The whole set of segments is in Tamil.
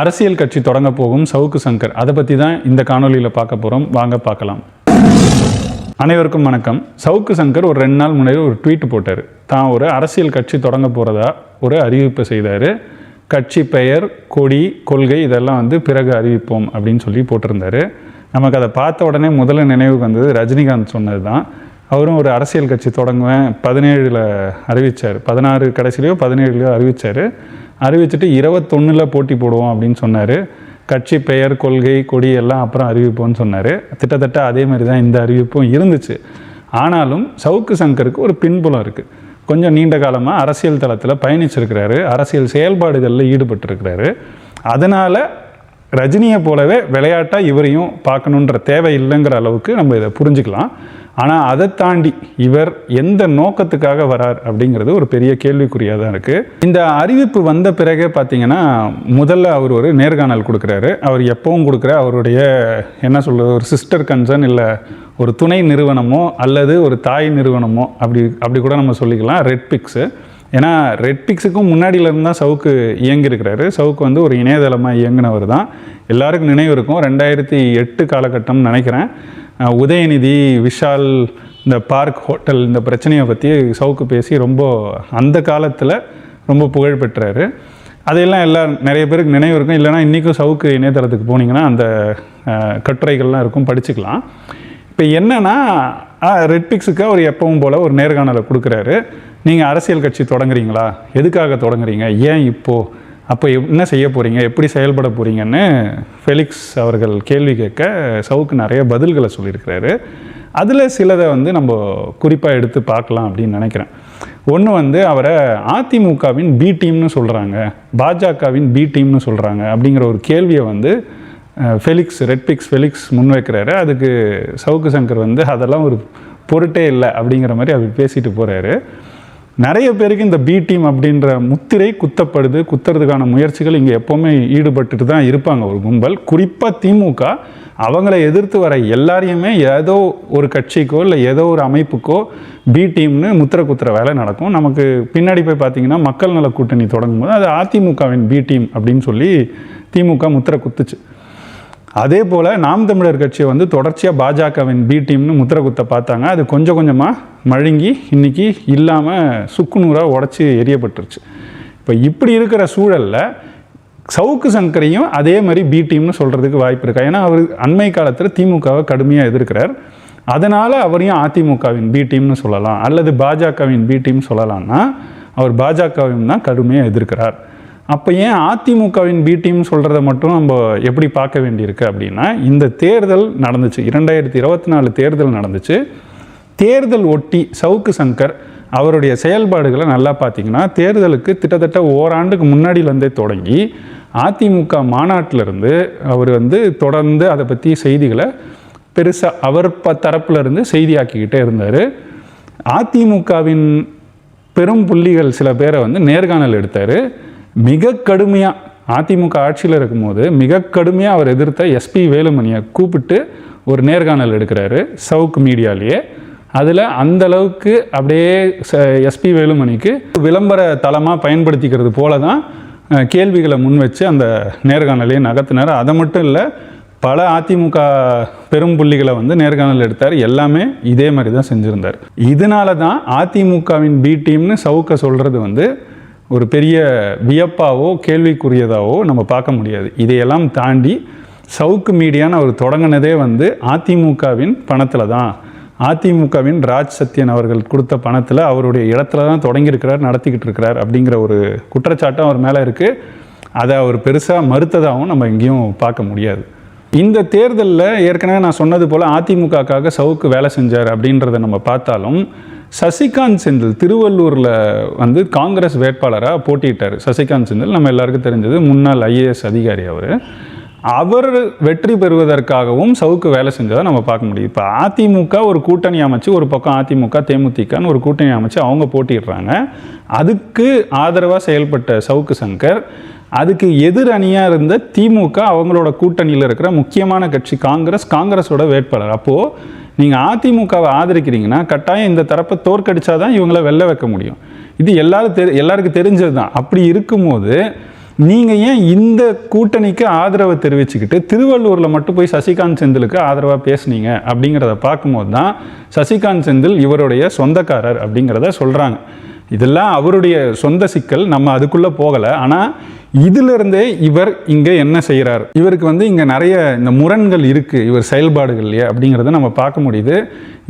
அரசியல் கட்சி தொடங்க போகும் சவுக்கு சங்கர். அதை பற்றி தான் இந்த காணொளியில் பார்க்க போகிறோம் வாங்க பார்க்கலாம். அனைவருக்கும் வணக்கம். சவுக்கு சங்கர் ஒரு ரெண்டு நாள் முன்னாடி ஒரு ட்வீட் போட்டார். தான் ஒரு அரசியல் கட்சி தொடங்க போகிறதா ஒரு அறிவிப்பு செய்தார். கட்சி பெயர் கொடி கொள்கை இதெல்லாம் வந்து பிறகு அறிவிப்போம் அப்படின்னு சொல்லி போட்டிருந்தாரு. நமக்கு அதை பார்த்த உடனே முதல்ல நினைவுக்கு வந்தது ரஜினிகாந்த் சொன்னது தான். அவரும் ஒரு அரசியல் கட்சி தொடங்குவேன் பதினேழில் அறிவித்தார் பதினாறு கடைசிலையோ பதினேழுலையோ அறிவித்தார் அறிவிச்சிட்டு இருபத்தொன்னில் போட்டி போடுவோம் அப்படின்னு சொன்னார். கட்சி பெயர் கொள்கை கொடி எல்லாம் அப்புறம் அறிவிப்போம்னு சொன்னார். திட்டத்தட்ட அதே மாதிரி தான் இந்த அறிவிப்பும் இருந்துச்சு. ஆனாலும் சவுக்கு சங்கருக்கு ஒரு பின்புலம் இருக்குது கொஞ்சம் நீண்ட காலமாக அரசியல் தளத்தில் பயணிச்சிருக்கிறாரு. அரசியல் செயல்பாடுகளில் ஈடுபட்டிருக்கிறாரு. அதனால் ரஜினியை போலவே விளையாட்டாக இவரையும் பார்க்கணுன்ற தேவை இல்லைங்கிற அளவுக்கு நம்ம இதை புரிஞ்சுக்கலாம். ஆனால் அதை தாண்டி இவர் எந்த நோக்கத்துக்காக வரார் அப்படிங்கிறது ஒரு பெரிய கேள்விக்குறியாக தான் இருக்குது இந்த அறிவிப்பு வந்த பிறகே பார்த்தீங்கன்னா முதல்ல அவர் ஒரு நேர்காணல் கொடுக்குறாரு. அவர் எப்பவும் கொடுக்குற அவருடைய என்ன சொல்கிறது ஒரு சிஸ்டர் கன்சர்ன் இல்லை ஒரு துணை நிறுவனமோ அல்லது ஒரு தாய் நிறுவனமோ அப்படி அப்படி கூட நம்ம சொல்லிக்கலாம் ரெட் பிக்ஸு ஏன்னா ரெட் பிக்ஸுக்கும் முன்னாடியிலேருந்து தான் சவுக்கு இயங்கியிருக்கிறாரு. சவுக்கு வந்து ஒரு இணையதளமாக இயங்கினவர் தான் எல்லாருக்கும் நினைவு இருக்கும். ரெண்டாயிரத்தி எட்டு காலகட்டம் நினைக்கிறேன். உதயநிதி விஷால் இந்த பார்க் ஹோட்டல் இந்த பிரச்சனையை பற்றி சவுக்கு பேசி ரொம்ப அந்த காலத்தில் ரொம்ப புகழ் பெற்றாரு. அதையெல்லாம் எல்லாம் நிறைய பேருக்கு நினைவு இருக்கும். இல்லைனா இன்றைக்கும் சவுக்கு இணையதளத்துக்கு போனீங்கன்னா அந்த கட்டுரைகள்லாம் இருக்கும். படிச்சுக்கலாம். இப்போ என்னென்னா ரெட் பிக்ஸுக்கு அவர் எப்பவும் போல் ஒரு நேர்காணலை கொடுக்குறாரு. நீங்கள் அரசியல் கட்சி தொடங்குறீங்களா? எதுக்காக தொடங்குறீங்க? ஏன் இப்போது அப்போ என்ன செய்ய போகிறீங்க எப்படி செயல்பட போகிறீங்கன்னு ஃபெலிக்ஸ் அவர்கள் கேள்வி கேட்க சவுக்கு நிறைய பதில்களை சொல்லியிருக்கிறாரு. அதில் சிலதை வந்து நம்ம குறிப்பாக எடுத்து பார்க்கலாம் அப்படின்னு நினைக்கிறேன். ஒன்று வந்து அவரை அதிமுகவின் பி டீம்னு சொல்கிறாங்க பாஜகவின் பி டீம்னு சொல்கிறாங்க அப்படிங்கிற ஒரு கேள்வியை வந்து ஃபெலிக்ஸ் ரெட்பிக்ஸ் ஃபெலிக்ஸ் முன்வைக்கிறாரு. அதுக்கு சவுக்கு சங்கர் வந்து அதெல்லாம் ஒரு பொருட்டே இல்லை அப்படிங்கிற மாதிரி அவர் பேசிட்டு போகிறாரு நிறைய பேருக்கு இந்த பி டீம் அப்படின்ற முத்திரை குத்தப்படுது குத்துறதுக்கான முயற்சிகள் இங்கே எப்போவுமே ஈடுபட்டுட்டு தான் இருப்பாங்க. ஒரு கும்பல். குறிப்பாக திமுக அவங்கள எதிர்த்து வர எல்லாரையுமே ஏதோ ஒரு கட்சிக்கோ இல்லை ஏதோ ஒரு அமைப்புக்கோ பி டீம்னு முத்திரை குத்துற வேலை நடக்கும். நமக்கு பின்னாடி போய் பார்த்தீங்கன்னா மக்கள் நல கூட்டணி தொடங்கும் போது அது அதிமுகவின் பி டீம் அப்படின்னு சொல்லி திமுக முத்திரை குத்துச்சு. அதே போல் நாம் தமிழர் கட்சியை வந்து தொடர்ச்சியாக பாஜகவின் பி டீம்னு முத்திரை குத்த பார்த்தாங்க. அது கொஞ்சம் கொஞ்சமாக மழுங்கி இன்னைக்கு இல்லாமல் சுக்குநூறாக உடச்சி எரியப்பட்டுருச்சு. இப்போ இப்படி இருக்கிற சூழலில் சவுக்கு சங்கரையும் அதே மாதிரி பி டீம்னு சொல்கிறதுக்கு வாய்ப்பு இருக்கா. ஏன்னா அவர் அண்மை காலத்தில் திமுகவை கடுமையாக எதிர்க்கிறார். அதனால் அவரையும் அதிமுகவின் பி டீம்னு சொல்லலாம். அல்லது பாஜகவின் பி டீம் சொல்லலாம்னா அவர் பாஜகவையும் தான் கடுமையாக எதிர்க்கிறார். அப்போ ஏன் அதிமுகவின் பி டீம் சொல்கிறத மட்டும் நம்ம எப்படி பார்க்க வேண்டியிருக்கு அப்படின்னா இந்த தேர்தல் நடந்துச்சு. இரண்டாயிரத்தி இருபத்தி நாலு தேர்தல் நடந்துச்சு. தேர்தல் ஒட்டி சவுக்கு சங்கர் அவருடைய செயல்பாடுகளை நல்லா பார்த்தீங்கன்னா தேர்தலுக்கு கிட்டத்தட்ட ஓராண்டுக்கு முன்னாடியிலேருந்தே தொடங்கி அதிமுக மாநாட்டிலிருந்து அவர் வந்து தொடர்ந்து அதை பற்றி செய்திகளை பெருசாக அவர் ப தரப்புலேருந்து செய்தியாக்கிக்கிட்டே இருந்தார். அதிமுகவின் பெரும் புள்ளிகள் சில பேரை வந்து நேர்காணல் எடுத்தார். மிக கடுமையாக அதிமுக ஆட்சியில் இருக்கும்போது மிக கடுமையாக அவர் எதிர்த்த எஸ்பி வேலுமணியை கூப்பிட்டு ஒரு நேர்காணல் எடுக்கிறாரு சவுக்கு மீடியாலேயே. அதில் அந்த அளவுக்கு அப்படியே எஸ்பி வேலுமணிக்கு விளம்பர தளமாக பயன்படுத்திக்கிறது போல தான் கேள்விகளை முன் வச்சு அந்த நேர்காணலையே நகர்த்தினார். அதை மட்டும் இல்லை பல அதிமுக பெரும் புள்ளிகளை வந்து நேர்காணல் எடுத்தார். எல்லாமே இதே மாதிரி தான் செஞ்சுருந்தார். இதனால தான் அதிமுகவின் பி டீம்னு சவுக்க சொல்கிறது வந்து ஒரு பெரிய வியப்பாவோ கேள்விக்குரியதாவோ நம்ம பார்க்க முடியாது. இதையெல்லாம் தாண்டி சவுக்கு மீடியான்னு அவர் தொடங்கினதே வந்து அதிமுகவின் பணத்தில் தான். அதிமுகவின் ராஜ் சத்யன் அவர்கள் கொடுத்த பணத்தில் அவருடைய இடத்துல தான் தொடங்கியிருக்கிறார் நடத்திக்கிட்டு இருக்கிறார் அப்படிங்கிற ஒரு குற்றச்சாட்டும் அவர் மேலே இருக்குது அதை அவர் பெருசாக மறுத்ததாகவும் நம்ம எங்கேயும் பார்க்க முடியாது. இந்த தேர்தலில் ஏற்கனவே நான் சொன்னது போல் அதிமுகக்காக சவுக்கு வேலை செஞ்சார் அப்படின்றத நம்ம பார்த்தாலும் சசிகாந்த் செந்தில் திருவள்ளூரில் வந்து காங்கிரஸ் வேட்பாளராக போட்டியிட்டார். சசிகாந்த் செந்தில் நம்ம எல்லாருக்கும் தெரிஞ்சது முன்னாள் ஐஏஎஸ் அதிகாரி அவர். அவர் வெற்றி பெறுவதற்காகவும் சவுக்கு வேலை செஞ்சதை நம்ம பார்க்க முடியும் இப்போ அதிமுக ஒரு கூட்டணி அமைச்சு ஒரு பக்கம் அதிமுக தேமுதிகன்னு ஒரு கூட்டணி அமைச்சு அவங்க போட்டிடுறாங்க அதுக்கு ஆதரவாக செயல்பட்ட சவுக்கு சங்கர் அதுக்கு எதிர் அணியாக இருந்த திமுக அவங்களோட கூட்டணியில் இருக்கிற முக்கியமான கட்சி காங்கிரஸ் காங்கிரஸோட வேட்பாளர். அப்போது நீங்கள் அதிமுகவை ஆதரிக்கிறீங்கன்னா கட்டாயம் இந்த தரப்பை தோற்கடிச்சா தான் இவங்களை வெளில வைக்க முடியும். இது எல்லாரும் தெரி எல்லாருக்கும் தெரிஞ்சது தான் அப்படி இருக்கும்போது நீங்கள் ஏன் இந்த கூட்டணிக்கு ஆதரவை தெரிவிச்சுக்கிட்டு திருவள்ளூரில் மட்டும் போய் சசிகாந்த் செந்திலுக்கு ஆதரவாக பேசுனீங்க அப்படிங்கிறத பார்க்கும்போது தான் சசிகாந்த் செந்தில் இவருடைய சொந்தக்காரர் அப்படிங்கிறத சொல்கிறாங்க இதெல்லாம் அவருடைய சொந்த சிக்கல். நம்ம அதுக்குள்ளே போகலை. ஆனால் இதிலிருந்தே இவர் இங்கே என்ன செய்கிறார் இவருக்கு வந்து இங்கே நிறைய இந்த முரண்கள் இருக்குது இவர் செயல்பாடுகள் இல்லையா? அப்படிங்கிறத நம்ம பார்க்க முடியுது.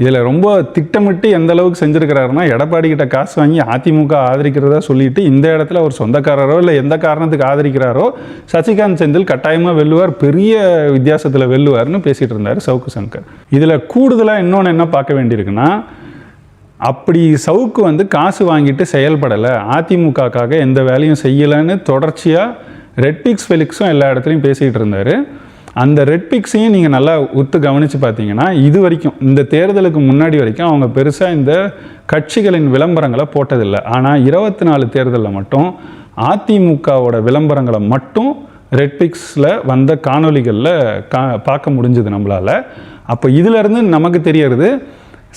இதில் ரொம்ப திட்டமிட்டு எந்த அளவுக்கு செஞ்சுருக்கிறாருன்னா எடப்பாடி கிட்ட காசு வாங்கி அதிமுக ஆதரிக்கிறதா சொல்லிட்டு இந்த இடத்துல அவர் சொந்தக்காரரோ இல்லை எந்த காரணத்துக்கு ஆதரிக்கிறாரோ சசிகாந்த் செந்தில் கட்டாயமாக வெல்லுவார். பெரிய வித்தியாசத்தில் வெல்லுவார்னு பேசிகிட்டு இருந்தார் சவுக்கு சங்கர். இதில் கூடுதலாக இன்னொன்று என்ன பார்க்க வேண்டியிருக்குன்னா அப்படி சவுக்கு வந்து காசு வாங்கிட்டு செயல்படலை. அதிமுகக்காக எந்த வேலையும் செய்யலைன்னு தொடர்ச்சியாக ரெட்பிக்ஸ் ஃபெலிக்ஸும் எல்லா இடத்துலையும் பேசிகிட்டு இருந்தார். அந்த ரெட்பிக்ஸையும் நீங்கள் நல்லா உத்து கவனித்து பார்த்தீங்கன்னா இது வரைக்கும் இந்த தேர்தலுக்கு முன்னாடி வரைக்கும் அவங்க பெருசாக இந்த கட்சிகளின் விளம்பரங்களை போட்டதில்லை. ஆனால் இருபத்தி நாலு தேர்தலில் மட்டும் அதிமுகவோட விளம்பரங்களை மட்டும் ரெட்பிக்ஸில் வந்த காணொளிகளில் கா பார்க்க முடிஞ்சது நம்மளால். அப்போ இதிலேருந்து நமக்கு தெரியறது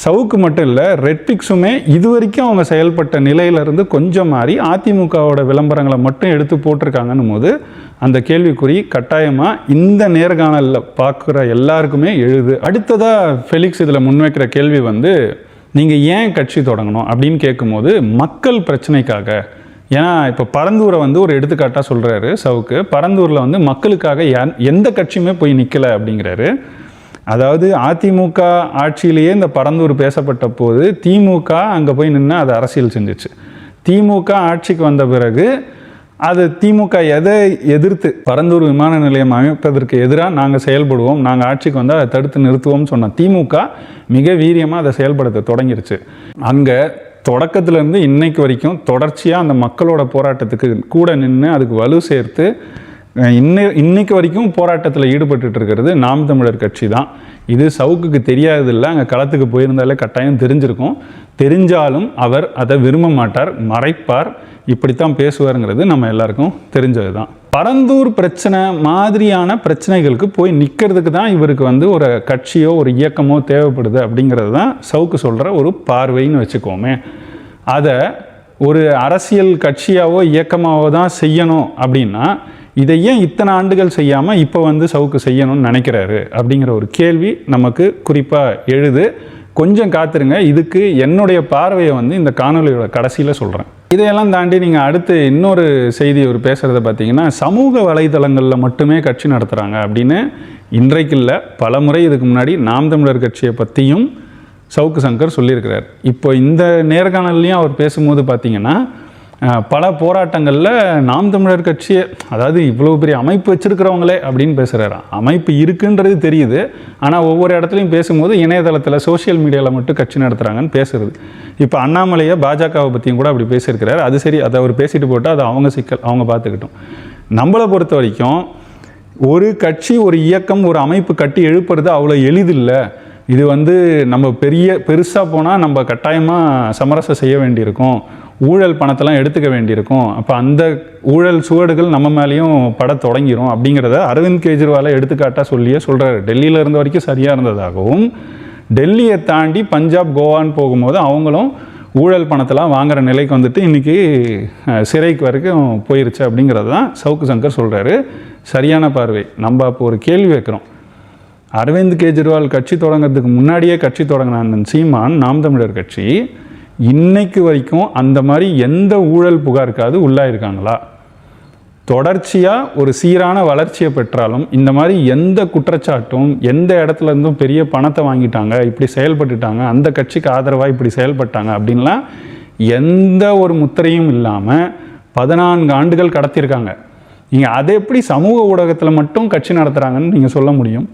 சவுக்கு மட்டும் இல்லை ரெட்பிக்ஸுமே இது வரைக்கும் அவங்க செயல்பட்ட நிலையிலிருந்து கொஞ்சம் மாறி அதிமுகவோட விளம்பரங்களை மட்டும் எடுத்து போட்டிருக்காங்கன்னும் போது அந்த கேள்விக்குறி கட்டாயமாக இந்த நேர்காணலில் பார்க்குற எல்லாருக்குமே எழுது. அடுத்ததாக ஃபெலிக்ஸ் இதில் முன்வைக்கிற கேள்வி வந்து நீங்கள் ஏன் கட்சி தொடங்கணும் அப்படின்னு கேட்கும்போது மக்கள் பிரச்சனைக்காக. ஏன்னா இப்போ பரந்தூரை வந்து ஒரு எடுத்துக்காட்டாக சொல்கிறாரு சவுக்கு. பரந்தூரில் வந்து மக்களுக்காக யார் எந்த கட்சியுமே போய் நிற்கலை அப்படிங்கிறாரு. அதாவது அதிமுக ஆட்சியிலேயே இந்த பரந்தூர் பேசப்பட்ட போது திமுக அங்கே போய் நின்று அதை அரசியல் செஞ்சுச்சு. திமுக ஆட்சிக்கு வந்த பிறகு அது திமுக எதை எதிர்த்து பரந்தூர் விமான நிலையம் அமைப்பதற்கு எதிராக நாங்கள் செயல்படுவோம் நாங்கள் ஆட்சிக்கு வந்தால் அதை தடுத்து நிறுத்துவோம்னு சொன்ன திமுக மிக வீரியமாக அதை செயல்படுத்த தொடங்கிருச்சு. அங்கே தொடக்கத்திலேருந்து இன்னைக்கு வரைக்கும் தொடர்ச்சியாக அந்த மக்களோட போராட்டத்துக்கு கூட நின்று அதுக்கு வலு சேர்த்து இன்னை இன்னைக்கு வரைக்கும் போராட்டத்தில் ஈடுபட்டு இருக்கிறது நாம் தமிழர் கட்சி தான். இது சவுக்குக்கு தெரியாததில்லை அங்கே களத்துக்கு போயிருந்தாலே கட்டாயம் தெரிஞ்சிருக்கும். தெரிஞ்சாலும் அவர் அதை விரும்ப மாட்டார் மறைப்பார். இப்படித்தான் பேசுவாருங்கிறது நம்ம எல்லாருக்கும் தெரிஞ்சது தான் பரந்தூர் பிரச்சனை மாதிரியான பிரச்சனைகளுக்கு போய் நிற்கிறதுக்கு தான் இவருக்கு வந்து ஒரு கட்சியோ ஒரு இயக்கமோ தேவைப்படுது அப்படிங்கிறது தான் சவுக்கு சொல்கிற ஒரு பார்வைன்னு வச்சுக்கோமே. அதை ஒரு அரசியல் கட்சியாவோ இயக்கமாவோ தான் செய்யணும் அப்படின்னா இதை ஏன் இத்தனை ஆண்டுகள் செய்யாமல் இப்போ வந்து சவுக்கு செய்யணும்னு நினைக்கிறாரு அப்படிங்கிற ஒரு கேள்வி நமக்கு குறிப்பாக எழுது. கொஞ்சம் காத்துருங்க. இதுக்கு என்னுடைய பார்வையை வந்து இந்த காணொலியோட கடைசியில் சொல்கிறேன் இதையெல்லாம் தாண்டி நீங்கள் அடுத்து இன்னொரு செய்தி ஒரு பேசுகிறத பார்த்தீங்கன்னா சமூக வலைதளங்களில் மட்டுமே கட்சி நடத்துகிறாங்க அப்படின்னு இன்றைக்கு இல்லை. பல முறை இதுக்கு முன்னாடி நாம் தமிழர் கட்சியை பற்றியும் சவுக்கு சங்கர் சொல்லியிருக்கிறார். இப்போ இந்த நேர்காணல்லையும் அவர் பேசும்போது பார்த்தீங்கன்னா பல போராட்டங்களில் நாம் தமிழர் கட்சியை அதாவது இவ்வளோ பெரிய அமைப்பு வச்சுருக்கிறவங்களே அப்படின்னு பேசுகிறாரு அமைப்பு இருக்குன்றது தெரியுது. ஆனால் ஒவ்வொரு இடத்துலையும் பேசும்போது இணையதளத்தில் சோஷியல் மீடியாவில் மட்டும் கட்சி நடத்துகிறாங்கன்னு பேசுறது. இப்போ அண்ணாமலையை பாஜகவை பற்றியும் கூட அப்படி பேசியிருக்கிறார். அது சரி அதை அவர் பேசிட்டு போட்டால் அது அவங்க சிக்கல் அவங்க பார்த்துக்கிட்டோம். நம்மளை பொறுத்த வரைக்கும் ஒரு கட்சி ஒரு இயக்கம் ஒரு அமைப்பு கட்டி எழுப்புறது அவ்வளோ எளிதில்லை. இது வந்து நம்ம பெரிய பெருசாக போனால் நம்ம கட்டாயமாக சமரசம் செய்ய வேண்டியிருக்கும். ஊழல் பணத்தெல்லாம் எடுத்துக்க வேண்டியிருக்கும். அப்போ அந்த ஊழல் சுவடுகள் நம்ம மேலேயும் பட தொடங்கிரும் அப்படிங்கிறத அரவிந்த் கெஜ்ரிவாலை எடுத்துக்காட்டாக சொல்லியே சொல்கிறாரு டெல்லியில் இருந்த வரைக்கும் சரியாக இருந்ததாகவும் டெல்லியை தாண்டி பஞ்சாப் கோவான்னு போகும்போது அவங்களும் ஊழல் பணத்தெல்லாம் வாங்குற நிலைக்கு வந்துட்டு இன்றைக்கி சிறைக்கு வரைக்கும் போயிருச்சு அப்படிங்கிறது தான் சவுக்கு சங்கர் சொல்கிறாரு சரியான பார்வை. நம்ம அப்போ ஒரு கேள்வி வைக்கிறோம். அரவிந்த் கெஜ்ரிவால் கட்சி தொடங்குறதுக்கு முன்னாடியே கட்சி தொடங்கினான் சீமான் நாம் தமிழர் கட்சி இன்னைக்கு வரைக்கும் அந்த மாதிரி எந்த ஊழல் புகாருக்காவது உள்ளாயிருக்காங்களா தொடர்ச்சியாக ஒரு சீரான வளர்ச்சியை பெற்றாலும் இந்த மாதிரி எந்த குற்றச்சாட்டும் எந்த இடத்துல இருந்தும் பெரிய பணத்தை வாங்கிட்டாங்க இப்படி செயல்பட்டுட்டாங்க அந்த கட்சிக்கு ஆதரவாக இப்படி செயல்பட்டாங்க அப்படின்லாம் எந்த ஒரு முத்திரையும் இல்லாமல் பதினான்கு ஆண்டுகள் கடத்தியிருக்காங்க. நீங்கள் அதை எப்படி சமூக ஊடகத்தில் மட்டும் கட்சி நடத்துகிறாங்கன்னு நீங்கள் சொல்ல முடியும்?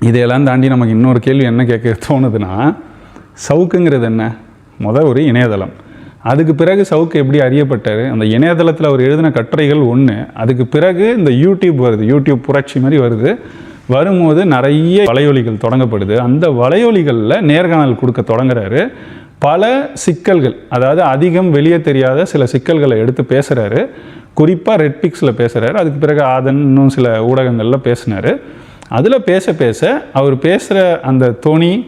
இதையெல்லாம் தாண்டி நமக்கு இன்னொரு கேள்வி என்ன கேட்க தோணுதுன்னா சவுக்குங்கிறது என்ன? முத ஒரு இணையதளம். அதுக்கு பிறகு சவுக்கு எப்படி அறியப்பட்டார்? அந்த இணையதளத்தில் அவர் எழுதின கட்டுரைகள் ஒன்று அதுக்கு பிறகு இந்த யூடியூப் வருது. யூடியூப் புரட்சி மாதிரி வருது. வரும்போது நிறைய வலையொலிகள் தொடங்கப்படுது. அந்த வலையொலிகளில் நேர்காணல் கொடுக்க தொடங்குறாரு. பல சிக்கல்கள் அதாவது அதிகம் வெளியே தெரியாத சில சிக்கல்களை எடுத்து பேசுகிறாரு குறிப்பாக ரெட் பிக்ஸில் பேசுகிறாரு அதுக்கு பிறகு ஆதன் இன்னும் சில ஊடகங்களில் பேசினார். அதில் பேச பேச அவர் பேசுகிற அந்த தொனி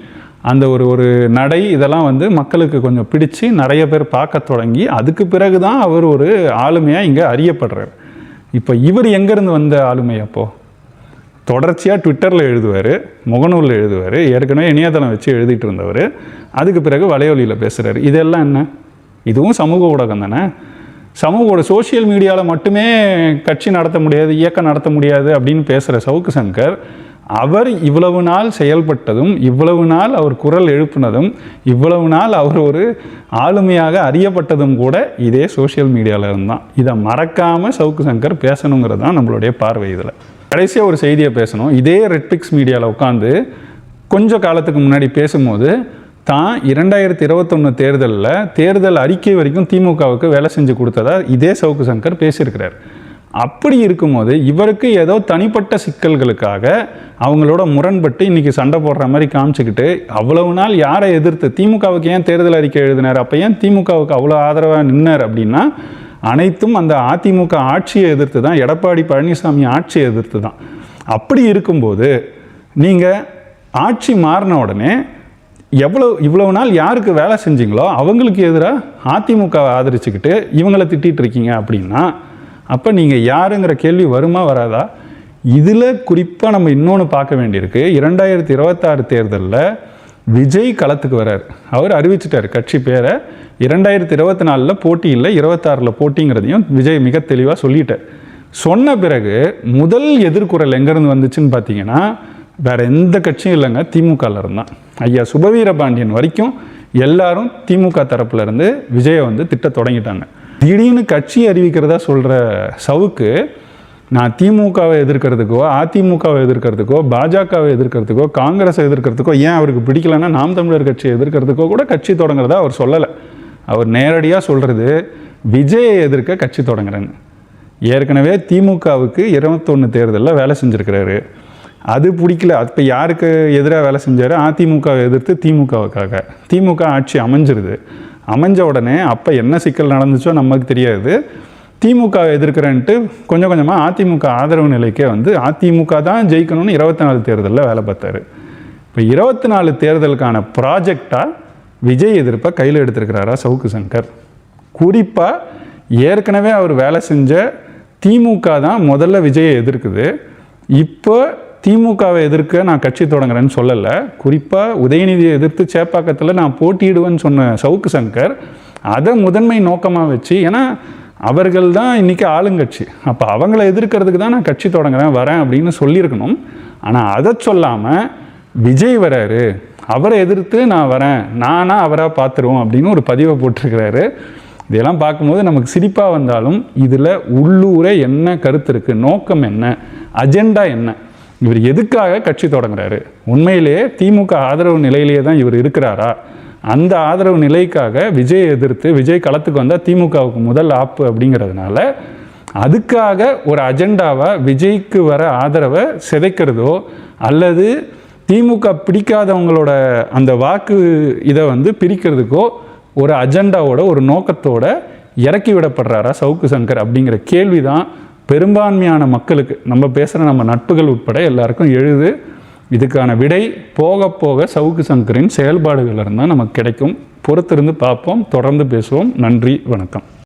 அந்த ஒரு ஒரு நடை இதெல்லாம் வந்து மக்களுக்கு கொஞ்சம் பிடிச்சு நிறைய பேர் பார்க்க தொடங்கி அதுக்கு பிறகு தான் அவர் ஒரு ஆளுமையாக இங்கே அறியப்படுறார். இப்போ இவர் எங்கேருந்து வந்த ஆளுமை அப்போது தொடர்ச்சியாக ட்விட்டரில் எழுதுவார் முகநூலில் எழுதுவார் ஏற்கனவே இணையதளம் வச்சு எழுதிட்டு இருந்தவர். அதுக்கு பிறகு வலையொலியில் பேசுகிறாரு இதெல்லாம் என்ன? இதுவும் சமூக ஊடகம் தானே? சமூக ஊட சோஷியல் மீடியாவில் மட்டுமே கட்சி நடத்த முடியாது இயக்கம் நடத்த முடியாது அப்படின்னு பேசுகிற சவுக்கு சங்கர் அவர் இவ்வளவு நாள் செயல்பட்டதும் இவ்வளவு நாள் அவர் குரல் எழுப்பினதும் இவ்வளவு நாள் அவர் ஒரு ஆளுமையாக அறியப்பட்டதும் கூட இதே சோஷியல் மீடியாவில் இருந்தான். இதை மறக்காமல் சவுக்கு சங்கர் பேசணுங்கிறது தான் நம்மளுடைய பார்வை இதில். கடைசியாக ஒரு செய்தியை பேசணும். இதே ரெட்பிக்ஸ் மீடியாவில் உட்காந்து கொஞ்சம் காலத்துக்கு முன்னாடி பேசும்போது தான் இரண்டாயிரத்தி இருபத்தொன்று தேர்தலில் தேர்தல் அறிக்கை வரைக்கும் திமுகவுக்கு வேலை செஞ்சு கொடுத்ததா இதே சவுக்கு சங்கர் பேசியிருக்கிறார். அப்படி இருக்கும்போது இவருக்கு ஏதோ தனிப்பட்ட சிக்கல்களுக்காக அவங்களோட முரண்பட்டு இன்றைக்கி சண்டை போடுற மாதிரி காமிச்சிக்கிட்டு அவ்வளவு நாள் யாரை எதிர்த்து திமுகவுக்கு ஏன் தேர்தல் அறிக்கை எழுதினார் அப்போ ஏன் திமுகவுக்கு அவ்வளோ ஆதரவாக நின்னார் அப்படின்னா அனைத்தும் அந்த அதிமுக ஆட்சியை எதிர்த்து தான் எடப்பாடி பழனிசாமி ஆட்சியை எதிர்த்து தான். அப்படி இருக்கும்போது நீங்கள் ஆட்சி மாறின உடனே எவ்வளோ இவ்வளவு நாள் யாருக்கு வேலை செஞ்சீங்களோ அவங்களுக்கு எதிராக அதிமுகவை ஆதரிச்சுக்கிட்டு இவங்களை திட்டிகிட்டு இருக்கீங்க அப்படின்னா அப்போ நீங்கள் யாருங்கிற கேள்வி வருமா வராதா? இதில் குறிப்பாக நம்ம இன்னொன்று பார்க்க வேண்டியிருக்கு. இரண்டாயிரத்தி இருபத்தாறு தேர்தலில் விஜய் களத்துக்கு வரார். அவர் அறிவிச்சிட்டார் கட்சி பேரை. இரண்டாயிரத்தி இருபத்தி நாலில் போட்டி இல்லை இருபத்தாறில் போட்டிங்கிறதையும் விஜய் மிக தெளிவாக சொல்லிட்டார். சொன்ன பிறகு முதல் எதிர்குரல் எங்கேருந்து வந்துச்சுன்னு பார்த்தீங்கன்னா வேறு எந்த கட்சியும் இல்லைங்க திமுகவில் இருந்தான் ஐயா சுபவீர பாண்டியன் வரைக்கும் எல்லாரும் திமுக தரப்புலேருந்து விஜயை வந்து திட்ட தொடங்கிட்டாங்க. திடீர்னு கட்சி அறிவிக்கிறதா சொல்கிற சவுக்கு நான் திமுகவை எதிர்க்கிறதுக்கோ அதிமுகவை எதிர்க்கிறதுக்கோ பாஜகவை எதிர்க்கிறதுக்கோ காங்கிரஸை எதிர்க்கிறதுக்கோ ஏன் அவருக்கு பிடிக்கலன்னா நாம் தமிழர் கட்சியை எதிர்க்கிறதுக்கோ கூட கட்சி தொடங்குறதா அவர் சொல்லலை. அவர் நேரடியாக சொல்கிறது விஜயை எதிர்க்க கட்சி தொடங்குறேன்னு. ஏற்கனவே திமுகவுக்கு இருபத்தொன்று தேர்தலில் வேலை செஞ்சுருக்கிறாரு. அது பிடிக்கல. அப்போ யாருக்கு எதிராக வேலை செஞ்சார்? அதிமுகவை எதிர்த்து திமுகவுக்காக. திமுக ஆட்சி அமைஞ்சிருது. அமைஞ்ச உடனே அப்போ என்ன சிக்கல் நடந்துச்சோ நமக்கு தெரியாது. திமுக எதிர்க்கிறேன்ட்டு கொஞ்சம் கொஞ்சமாக அதிமுக ஆதரவு நிலைக்கே வந்து அதிமுக தான் ஜெயிக்கணும்னு இருபத்தி நாலு தேர்தலில் வேலை பார்த்தாரு. இப்போ இருபத்தி நாலு தேர்தலுக்கான ப்ராஜெக்டாக விஜய் எதிர்ப்பை கையில் எடுத்திருக்கிறாரா சவுக்கு சங்கர். குறிப்பாக ஏற்கனவே அவர் வேலை செஞ்ச திமுக தான் முதல்ல விஜயை எதிர்க்குது. இப்போ திமுகவை எதிர்க்க நான் கட்சி தொடங்குறேன்னு சொல்லலை. குறிப்பாக உதயநிதியை எதிர்த்து சேப்பாக்கத்தில் நான் போட்டியிடுவேன்னு சொன்ன சவுக்கு சங்கர் அதை முதன்மை நோக்கமாக வச்சு ஏன்னா அவர்கள் தான் இன்றைக்கி ஆளுங்கட்சி. அப்போ அவங்கள எதிர்க்கிறதுக்கு தான் நான் கட்சி தொடங்குறேன் வரேன் அப்படின்னு சொல்லியிருக்கணும். ஆனால் அதை சொல்லாமல் விஜய் வராரு அவரை எதிர்த்து நான் வரேன் நானாக அவராக பார்த்துருவோம் அப்படின்னு ஒரு பதிவை போட்டிருக்கிறாரு. இதெல்லாம் பார்க்கும்போது நமக்கு சிரிப்பாக வந்தாலும் இதில் உள்ளூரே என்ன கருத்து இருக்குது நோக்கம் என்ன அஜெண்டா என்ன? இவர் எதுக்காக கட்சி தொடங்குறாரு? உண்மையிலேயே திமுக ஆதரவு நிலையிலேயே தான் இவர் இருக்கிறாரா? அந்த ஆதரவு நிலைக்காக விஜய் எதிர்த்து விஜய் களத்துக்கு வந்தால் திமுகவுக்கு முதல் ஆப்பு அப்படிங்கிறதுனால அதுக்காக ஒரு அஜெண்டாவை விஜய்க்கு வர ஆதரவை சிதைக்கிறதோ அல்லது திமுக பிடிக்காதவங்களோட அந்த வாக்கு இதை வந்து பிரிக்கிறதுக்கோ ஒரு அஜெண்டாவோட ஒரு நோக்கத்தோட இறக்கி விடப்படுறாரா சவுக்கு சங்கர் அப்படிங்கிற கேள்வி தான் பெரும்பான்மையான மக்களுக்கு நம்ம பேசுகிற நம்ம நட்புகள் உட்பட எல்லாருக்கும் எழுது. இதுக்கான விடை போக போக சவுக்கு சங்கரின் செயல்பாடுகளிலிருந்து இருந்தால் நமக்கு கிடைக்கும். பொறுத்திருந்து பார்ப்போம் தொடர்ந்து பேசுவோம். நன்றி வணக்கம்.